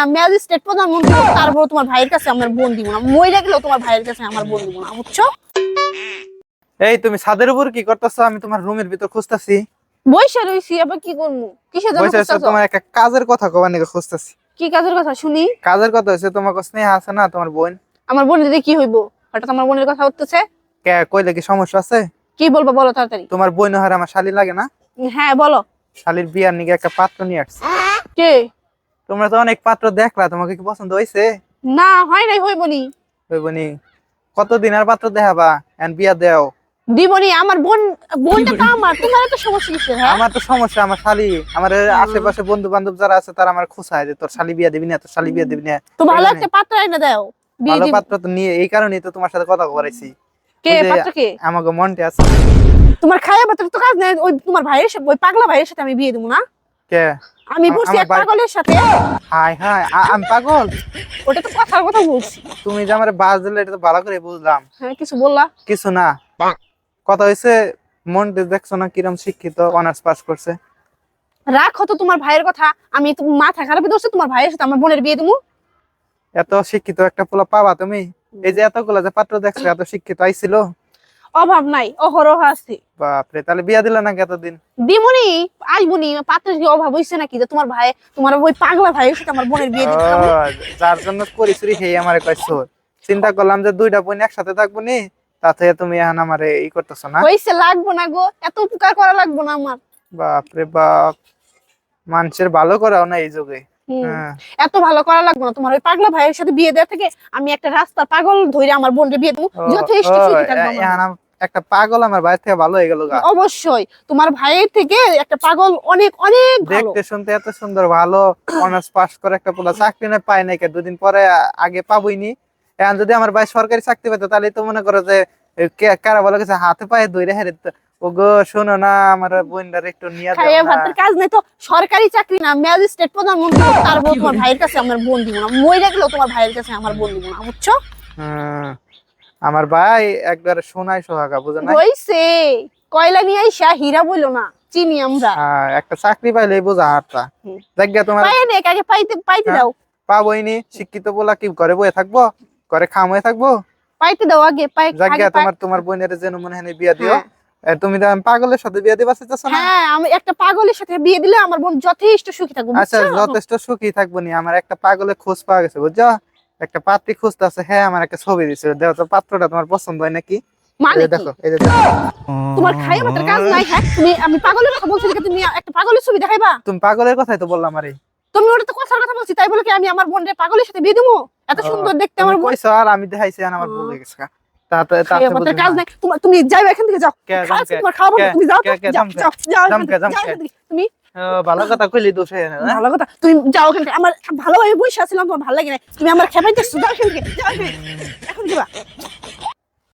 না ম্যাজিস্ট্রেট প্রধানমন্ত্রী তারপর তোমার ভাইয়ের কাছে আমার বোন দিব না। মইরা গেলেও তোমার ভাইয়ের কাছে আমার বোন দিব না বুঝছ? এই তুমি ছাদের উপর কি করতেছো? আমি তোমার রুমের ভিতর খুঁজতেছি। বৈশা রইছি আবার কি করব? কিসের জন্য খুঁজতাছো? তোমার একটা কাজের কথা কবার নাকি খুঁজতেছি। কি কাজের কথা? শুনি। কাজের কথা হচ্ছে তোমার স্নেহ আছে না তোমার বোন? আমার বোনের দিদি কি হইব? হঠাৎ আমার বোনের কথা উঠতেছে? কে কইলে কি সমস্যা আছে? কি বলব বলো তাড়াতাড়ি। তোমার বোন হার আমার শালি লাগে না? হ্যাঁ বলো। শালির বিয়ার নিকে একটা পাত্র নিয়ে আসছে। কে? তোমরা তো অনেক পাত্র দেখলা তোমাকে কি পছন্দ হয়েছে না হয় নাই হইবনি। ওই বনি কতদিন আর পাত্র দেখাবা? এন্ড বিয়া দেও। দিবনি আমার বোন বোনটা তো আমার তোমার তো সমস্যা কিসের হ্যাঁ? আমার তো সমস্যা আমার শালি। আমার আশেপাশে বন্ধু বান্ধব যারা আছে তারা আমার খুশায় যে তোর শালি বিয়া দিবি না তোর শালি বিয়া দিবি না। তো ভালো একটা পাত্র এনে দাও ভালো পাত্র তো নিয়ে এই কারণেই তো তোমার সাথে কথা করাইছি কে পাত্র কে? আমাকে মনটা আছে। তোমার খায়া পাত্র তো কাজ নেই ওই তোমার ভাইয়ের সাথে ওই পাগলা ভাইয়ের সাথে আমি বিয়ে দেবো না। কে? আমি বলছি এক পাগলের সাথে। হাই হাই আমি পাগল? ওটা তো কথার কথা বলছি। তুমি যে আমার বাস দিলে এটা তো ভালো করে বুঝলাম। হ্যাঁ কিছু বললা? কিছু না। কথা হয়েছে মনটা দেখছ না কিরম শিক্ষিত অনার্স পাস করছে? রাখো তো তোমার ভাইয়ের কথা। আমি তো মাথা খারাপ ধরছে তোমার ভাইয়ের সাথে আমার বোনের বিয়ে দেবো এত শিক্ষিত একটা পোলা পাবা তুমি? এই যে এতগুলা যে পাত্র দেখছ এত শিক্ষিত আইছিল? অভাব নাই অহরহ আছে। বাপরে তাহলে বিয়া দিলা না এতদিন? দিমনি আসবনি পাত্রের কি অভাব হইছে নাকি যে তোমার ভাই তোমার ওই পাগলা ভাই সাথে আমার বোনের বিয়ে দিতে যার জন্য করিসুরি সেই আমার কইছো চিন্তা করলাম যে দুইটা বোন একসাথে থাকব নি তাতে তুমি এখন আমার ই করতেছ না? হইছে লাগবো না গো এত উপকার করা লাগবো না আমার। বাপরে বাপ মানুষের ভালো করাও না এই যুগে। এত ভালো করা লাগবো না তোমার। ওই পাগলা ভাইয়ের সাথে বিয়ে দেওয়া থেকে আমি একটা রাস্তার পাগল ধরে আমার বোনকে বিয়ে দেবো। যথেষ্ট সুখী থাকব একটা পাগল আমার বাইরে থেকে ভালো হয়ে গেল অবশ্যই। তোমার ভাইয়ের থেকে একটা পাগল অনেক অনেক দেখতে শুনতে এত সুন্দর ভালো। অনার্স পাস করে একটা পোলা চাকরি না পায় নাই কে। দুদিন পরে আগে পাবইনি। এখন যদি আমার ভাই সরকারি চাকরি পেতো তাহলে তো মনে করো যে কারা বলে গেছে হাতে পায়ে ধরে হেরে ও গো শোনো না আমার বোনটার একটু নিয়ে দাও খাইয়ে ভাতের কাজ নেই তো সরকারি চাকরি না ম্যাজিস্ট্রেট প্রধানমন্ত্রী হোক, তারপর তোমার ভাইয়ের কাছে আমার বোন দিব না। মইরা গেলেও তোমার ভাইয়ের কাছে আমার বোন দিব না বুঝছ? আমার ভাই একবার সোনাই সোহাগা বুঝে না হইছে। কয়লা নিয়ে আইসা হীরা বইলো না চিনি আমরা। হ্যাঁ, একটা চাকরি পাইলে বোঝা হারটা। জায়গা তোমার পাই নে আগে পাইতে পাইতে হ্যাঁ। দাও। পাবইনি শিক্ষিত বলা কি ঘরে বয়ে থাকব? ঘরে খাম হয়ে থাকব? পাইতে দাও আগে পাই জায়গা তোমার তোমার বোনের যেন মনে হয় বিয়া দিও। হ্যাঁ। তুমি তো পাগলের সাথে বিয়া দিবা না? হ্যাঁ আমি একটা পাগলের সাথে বিয়ে দিলে আমার বোন যথেষ্ট সুখী থাকব আচ্ছা যথেষ্ট সুখী থাকব নি। আমার একটা পাগলের খোঁজ পাওয়া গেছে বুঝছ? একটা পাত্রী খুঁজতে আছে হ্যাঁ আমার একটা ছবি দিছে। দেখো তো পাত্রটা তোমার পছন্দ হয় নাকি? মানে দেখো এই যে তোমার খাইয়ে ভাতের কাজ নাই হ্যাঁ? তুমি আমি পাগলের কথা বলছি তুমি একটা পাগলের ছবি দেখাইবা? তুমি পাগলের কথাই তো বললাম আরে। তুমি ওটা তো কথার কথা বলছি তাই বলে কি আমি আমার বোনের পাগলের সাথে বিয়ে দেবো এত সুন্দর দেখতে আমার কইছো আর আমি দেখাইছি আর আমার ভুল হয়ে গেছে কাজ নাই। তুমি যাইবা এখান থেকে যাও। কে, খাওয়া খাওয়াবো তুমি যাও। তুমি ভালো কথা কইলি দোষ হয়ে? না ভালো কথা। তুমি যাও ওখান থেকে। আমার ভালোভাবে বসে আছিলাম তোমার ভালো লাগে না তুমি আমার এখান থেকে যাও এখান এখন দিবা